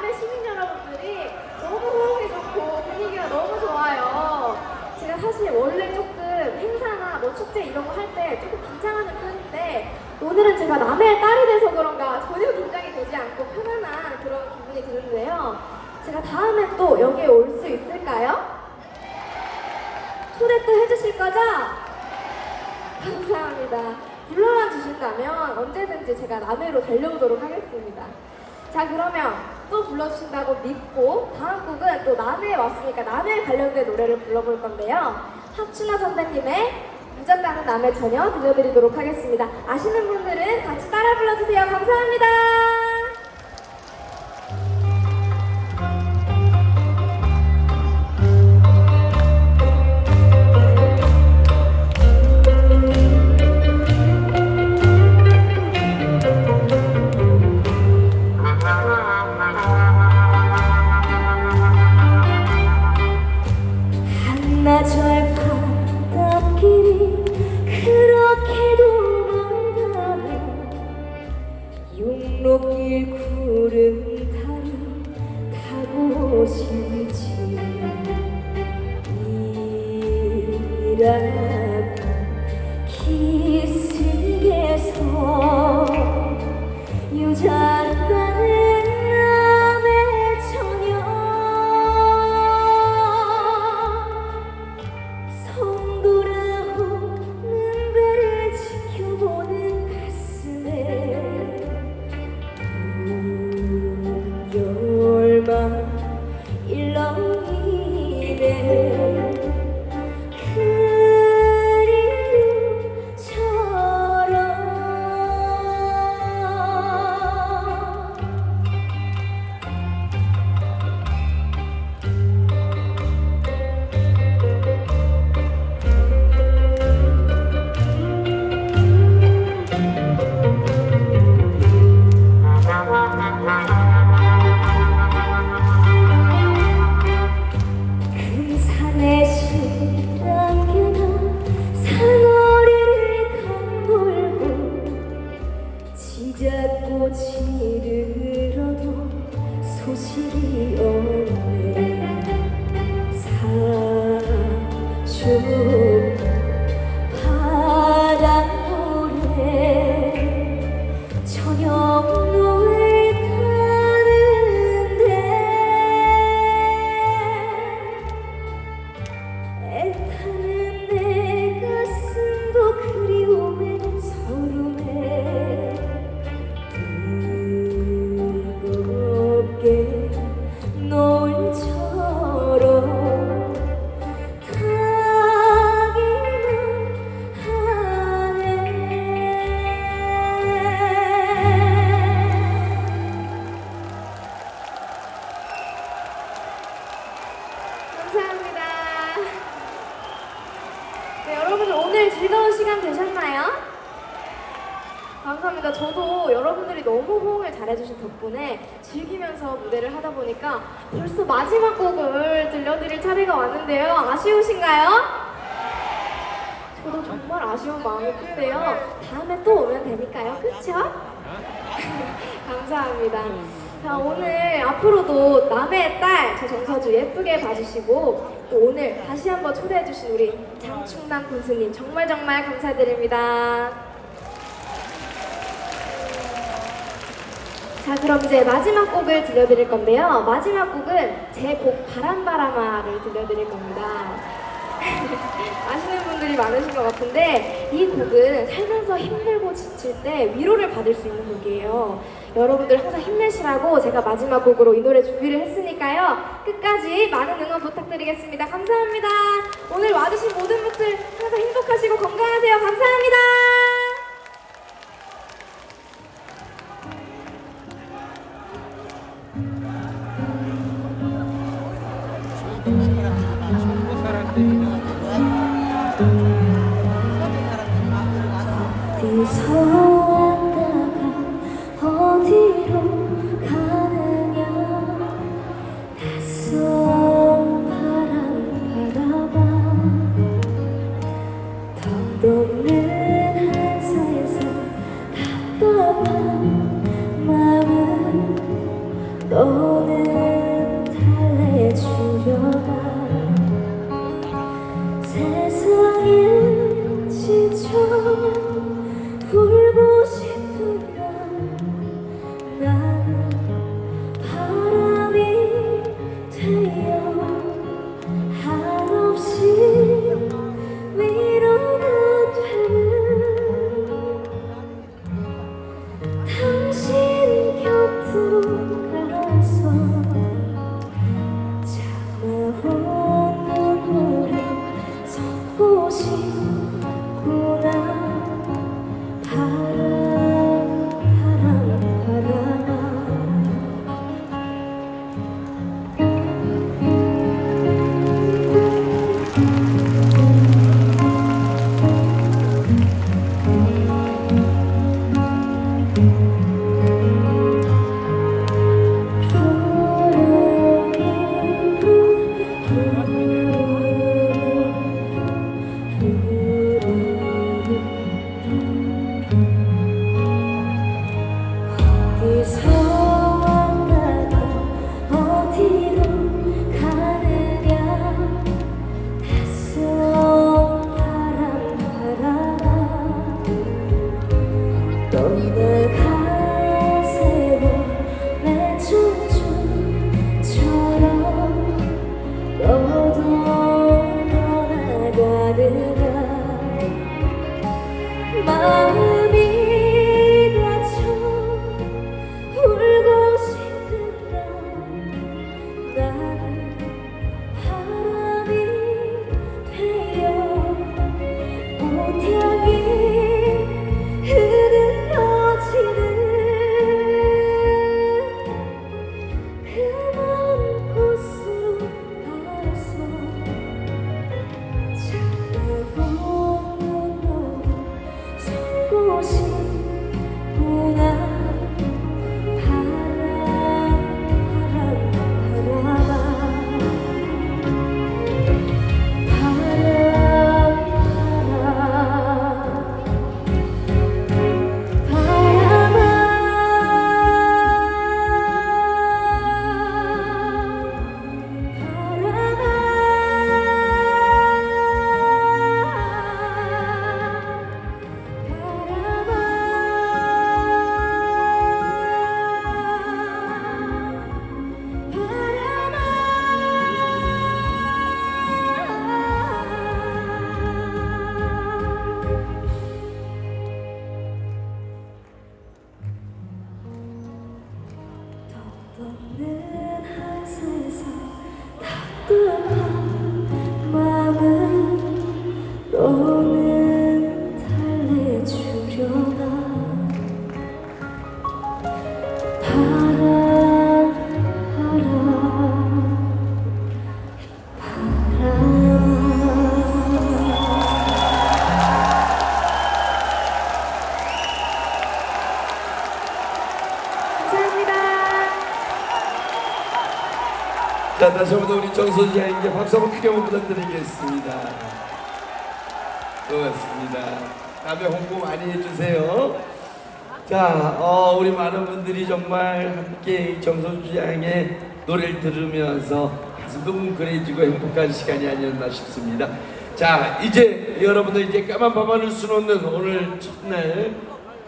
남해 시민 여러분들이 너무 호응이 좋고 분위기가 너무 좋아요. 제가 사실 원래 조금 행사나 뭐 축제 이런 거 할 때 조금 긴장하는 편인데 오늘은 제가 남해의 딸이 돼서 그런가 전혀 긴장이 되지 않고 편안한 그런 기분이 드는데요. 제가 다음에 또 여기에 올 수 있을까요? 초대 또 해주실 거죠? 감사합니다. 불러만 주신다면 언제든지 제가 남해로 달려오도록 하겠습니다. 자, 그러면 또 불러주신다고 믿고 다음 곡은 또 남해에 왔으니까 남해에 관련된 노래를 불러볼 건데요. 합춘아 선배님의 무졌다는 남해 처녀 들려드리도록 하겠습니다. 아시는 분들은 같이 따라 불러주세요. 감사합니다. you. 오늘 즐거운 시간 되셨나요? 감사합니다. 저도 여러분들이 너무 호응을 잘해주신 덕분에 즐기면서 무대를 하다 보니까 벌써 마지막 곡을 들려드릴 차례가 왔는데요. 아쉬우신가요? 저도 정말 아쉬운 마음이 큰데요. 다음에 또 오면 되니까요. 그쵸? 감사합니다. 자, 오늘 앞으로도 남의 딸, 저 정서주 예쁘게 봐주시고, 또 오늘 다시 한번 초대해주신 우리 장충남 군수님 정말 정말 감사드립니다. 자, 그럼 이제 마지막 곡을 들려드릴 건데요. 마지막 곡은 제 곡 바람바람아를 들려드릴 겁니다. 아시는 분들이 많으신 것 같은데 이 곡은 살면서 힘들고 지칠 때 위로를 받을 수 있는 곡이에요. 여러분들 항상 힘내시라고 제가 마지막 곡으로 이 노래 준비를 했으니까요. 끝까지 많은 응원 부탁드리겠습니다. 감사합니다. 오늘 와주신 모든 분들 항상 행복하시고 건강하세요. 감사합니다. 어디서 thank mm -hmm. you 다시 한번 우리 정선지 양에게 박수 한번 크게 한번 부탁드리겠습니다. 고맙습니다. 다음에 홍보 많이 해주세요. 자, 어, 우리 많은 분들이 정말 함께 정선주 양의 노래를 들으면서 가슴도 뭉클해지고 행복한 시간이 아니었나 싶습니다. 자, 이제 여러분들 이제 까만 밤하늘 수놓는 오늘 첫날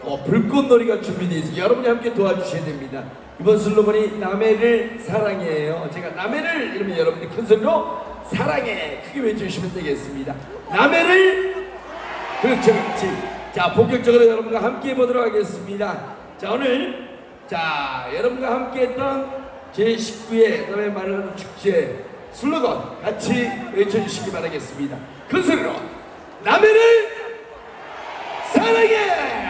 어, 불꽃놀이가 준비되어 있어요. 여러분이 함께 도와주셔야 됩니다. 이번 슬로건이 남해를 사랑해요. 제가 남해를 이러면 여러분이 큰 소리로 사랑해 크게 외쳐주시면 되겠습니다. 남해를 그렇죠, 그렇지. 자, 본격적으로 여러분과 함께 해보도록 하겠습니다. 자, 오늘 자 여러분과 함께했던 제 19회 남해 마늘 축제 슬로건 같이 외쳐주시기 바라겠습니다. 큰 소리로 남해를 사랑해.